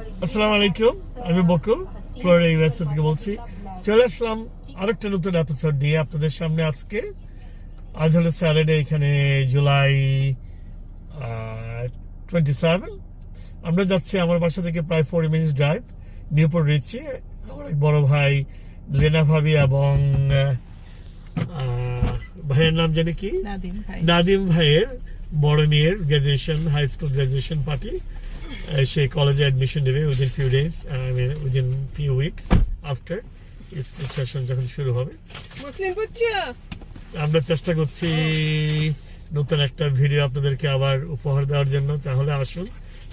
আসসালামু আলাইকুম আমি বকুল ফ্লোরিডা ইউএসএ থেকে বলছি। চলে আসলাম আরেকটা নতুন এপিসোড নিয়ে আপনাদের সামনে আজকে। আজ হলো স্যাটারডে এখানে জুলাই টোয়েন্টি সেভেন আমরা যাচ্ছি আমার বাসা থেকে প্রায় four minutes drive Newport Richey. আমার এক বড় ভাই লেনা ভাবি এবং ভাইয়ের নাম জানি কি? নাদিম ভাইয়ের বড় মেয়ের graduation high school graduation party সে কলেজে অ্যাডমিশন নেবে within few days within few weeks after school session যখন শুরু হবে। মুসলিম আমরা চেষ্টা করছি নতুন একটা ভিডিও আপনাদেরকে আবার উপহার দেওয়ার জন্য। তাহলে আসুন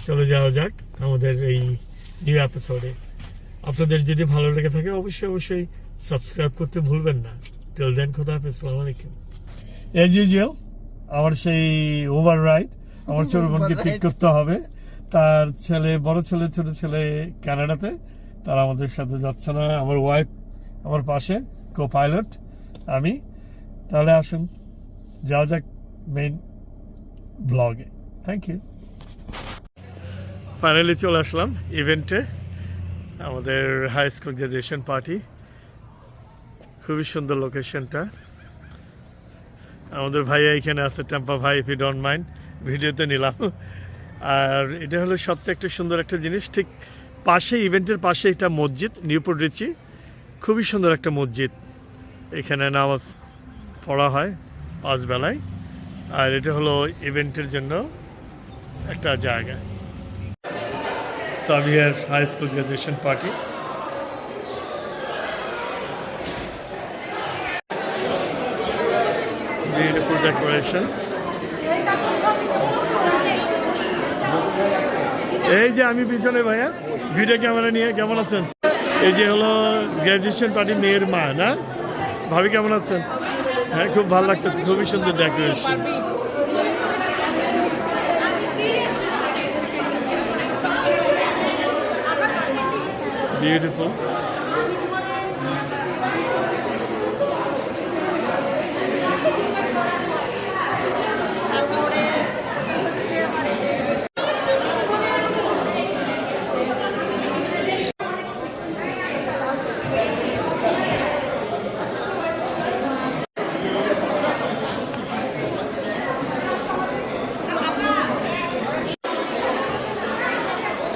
চলে যাওয়া যাক আমাদের এই নিউ এপিসোডে আপনাদের যদি ভালো লেগে থাকে অবশ্যই অবশ্যই সাবস্ক্রাইব করতে ভুলবেন না। টেল দেন খোদা হাফেজ আসসালামু আলাইকুম। এজ ইউজুয়াল আমার সেই ওভার রাইড আমার ছোট বোনকে পিক করতে হবে। তার ছেলে, বড় ছেলে, ছোট ছেলে কানাডাতে। তারা আমাদের সাথে যাচ্ছে না। আমার ওয়াইফ আমার পাশে কো পাইলট আমি। তাহলে আসুন, যাওয়া যাক মেইন ব্লগে থ্যাংক ইউ ফাইনালি চলে আসলাম ইভেন্টে আমাদের হাই স্কুল গ্রাজুয়েশন পার্টি খুবই সুন্দর লোকেশনটা আমাদের ভাইয়া এখানে আছে টেম্পা ভাই ইফ ইউ ডোন্ট মাইন্ড ভিডিওতে নিলাম। আর এটা হলো সবচেয়ে একটা সুন্দর একটা জিনিস। ঠিক পাশে, ইভেন্টের পাশে একটা মসজিদ, নিউপোর্ট রিচি। খুবই সুন্দর একটা মসজিদ। এখানে নামাজ পড়া হয় পাঁচ বেলায়। আর এটা হলো ইভেন্টের জন্য একটা জায়গা। Xavier high school graduation party decoration এই যে আমি পিছনে ভাইয়া ভিডিও ক্যামেরা নিয়ে, কেমন আছেন? এই যে হলো গ্র্যাজুয়েশন পার্টির মেয়ের মা, না? ভাবি কেমন আছেন? হ্যাঁ খুব ভালো লাগতেছে, খুবই সুন্দর ডেকোরেশন বিউটিফুল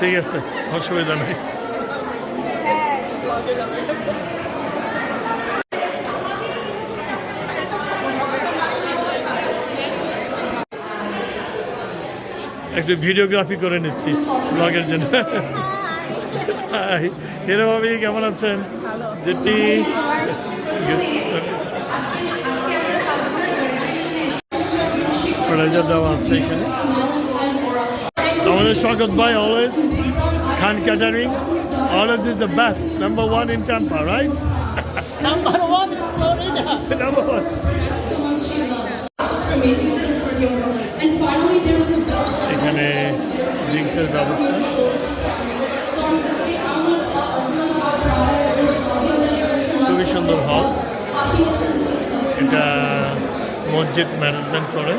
ঠিক আছে অসুবিধা নেই। একটু ভিডিওগ্রাফি করে নিচ্ছি ব্লগের জন্য। হিরো ভাবি কেমন আছেন? প্রেজার দেওয়া আছে এখানে আমাদের স্বাগত ভাই always Khan catering always is the best number one in Tampa right number one Florida number one amazing sense for yoga. And finally, there's a best friend. এখানে ড্রিঙ্কসের ব্যবস্থা. খুবই সুন্দর হল. এটা মসজিদ ম্যানেজমেন্ট করে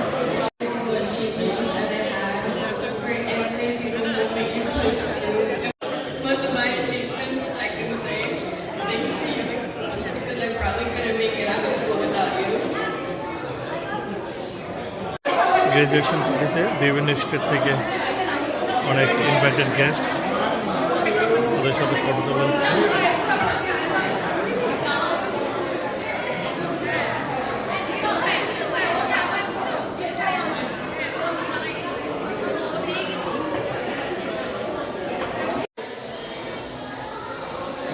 গ্রাজুয়েশন পার্টিতে বিভিন্ন স্টেট থেকে অনেক ইনভাইটেড গেস্ট ওদের সাথে ফটো তোলা হচ্ছে।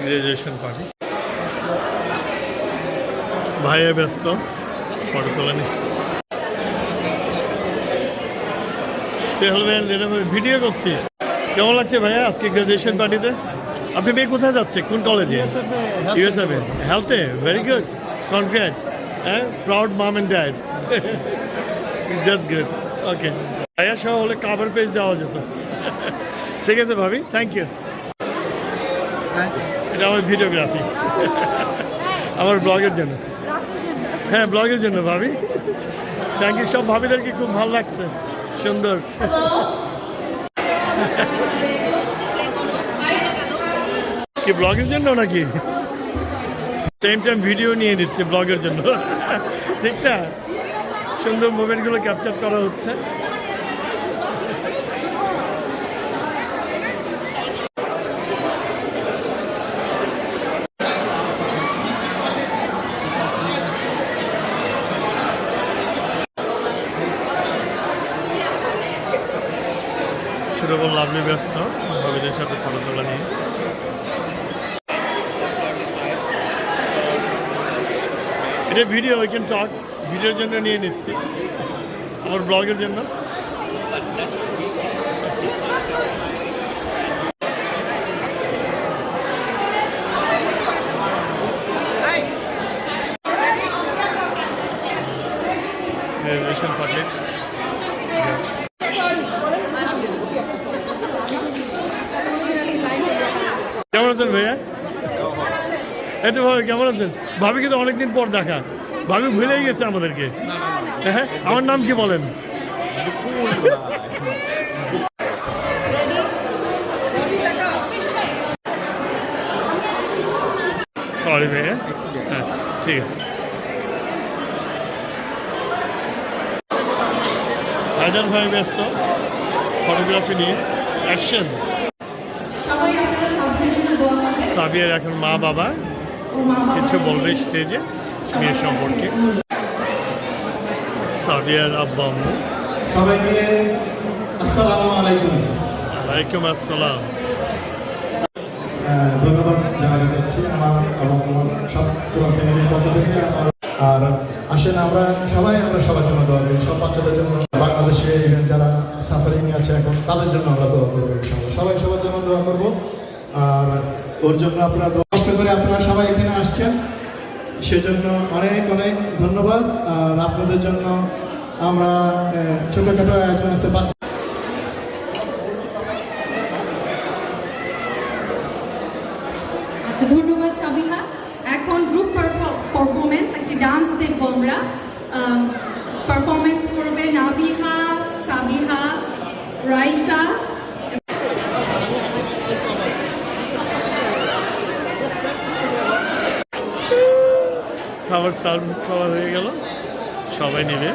গ্রাজুয়েশন পার্টি ভাইয়া ব্যস্ত, ফটো তোলা নেই সে হলবেন ভিডিও করছি। কেমন লাগছে ভাইয়া আজকে গ্রাজুয়েশন পার্টিতে আপনি মেয়ে কোথায় যাচ্ছে? কোন কলেজে ইউএসএফে হেলথে ভেরি গুড কনগ্রেট হ্যাঁ? Proud mom and dad just good okay ভাইয়া সহ হলে কাভার পেজ দেওয়া যেত। ঠিক আছে ভাবি থ্যাংক ইউ এটা আমার ভিডিওগ্রাফি আমার ব্লগের জন্য। হ্যাঁ ব্লগের জন্য ভাবি। থ্যাংক ইউ সব ভাবিদেরকে খুব ভালো লাগছে। সুন্দর। কি ব্লগের জন্য নাকি? টাইম টাইম ভিডিও নিয়ে নিচ্ছে ব্লগের জন্য। ঠিক না? সুন্দর মোমেন্টগুলো ক্যাপচার করা হচ্ছে। লাভলি ব্যস্ত, ভাবিদের সাথে ফটো তোলা নিয়ে। এটা ভিডিও উই ক্যান টক ভিডিওর জন্য নিয়ে নিচ্ছি। আমার ব্লগের জন্য। রেশন পাবলিক কেমন আছেন ভাইয়া এই তো ভাই কেমন আছেন? ভাবিকে তো অনেকদিন পর দেখা। ভাবি ভুলেই গেছে আমাদেরকে। হ্যাঁ আমার নাম কি বলেন? সরি ভাইয়া হ্যাঁ? ঠিক আছে। হায়দার ভাই ব্যস্ত। ফটোগ্রাফি নিয়ে। অ্যাকশন সাবিয়ার এখন মা বাবা কিছু বলবে স্টেজে মেয়ের সম্পর্কে? সাবিয়ার আব্বা আম্মু। সবাইকে আসসালামু আলাইকুম। ওয়ালাইকুম আসসালাম। ধন্যবাদ জানাতে চাচ্ছি আমার এবং সব পুরো ফ্যামিলির পক্ষ থেকে। আর- আসেন আমরা সবাই আমরা সবার জন্য দোয়া করি। সব বাচ্চাদের জন্য বাংলাদেশে ইভেন যারা সাফারিং আছে এখন তাদের জন্য আমরা দোয়া করব সবাই সবার জন্য দোয়া করব। আর ওর জন্য আপনারা কষ্ট করে আপনারা সবাই আসছেন সেজন্য অনেক অনেক ধন্যবাদ। আর আপনাদের জন্য আমরা ছোটোখাটো আয়োজন আছে বাচ্চা আচ্ছা ধন্যবাদ সাবিহা। এখন গ্রুপ পারফরমেন্স একটি ডান্স দেখব আমরা। পারফরমেন্স করবে নাবিহা সাবিহা, রাইসা। খাবার সার্ভ করা হয়ে গেল। সবাই নেবে।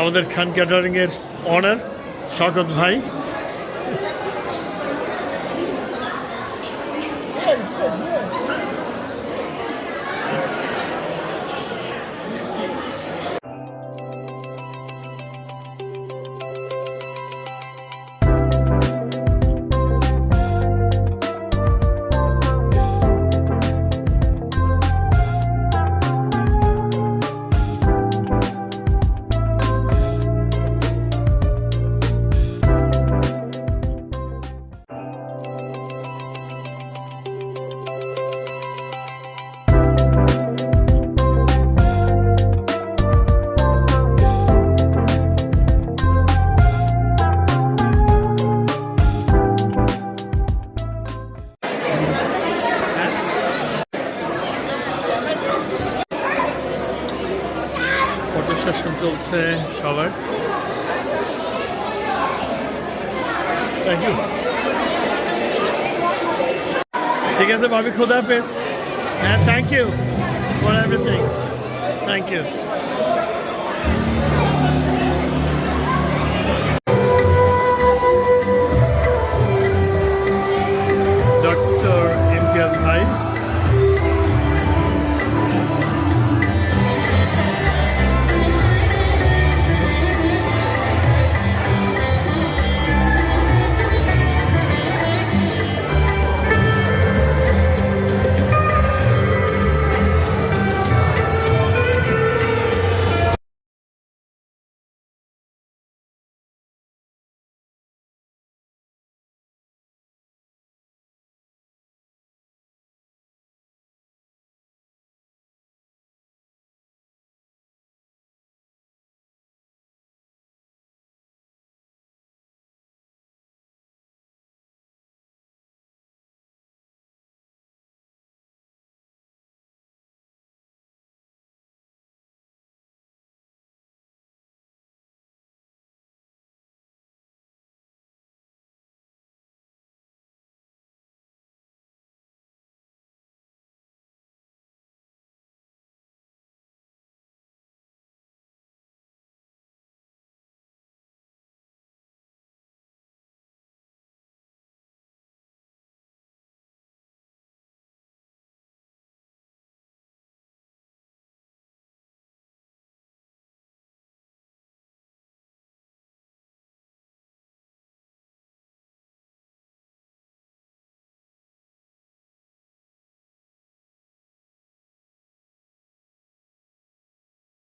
আমাদের খান ক্যাটারিংয়ের অনার শকত ভাই। সেশন চলছে সবার। থ্যাংক ইউ ঠিক আছে, ভাবি, খোদা হাফেজ। হ্যাঁ thank you for everything thank you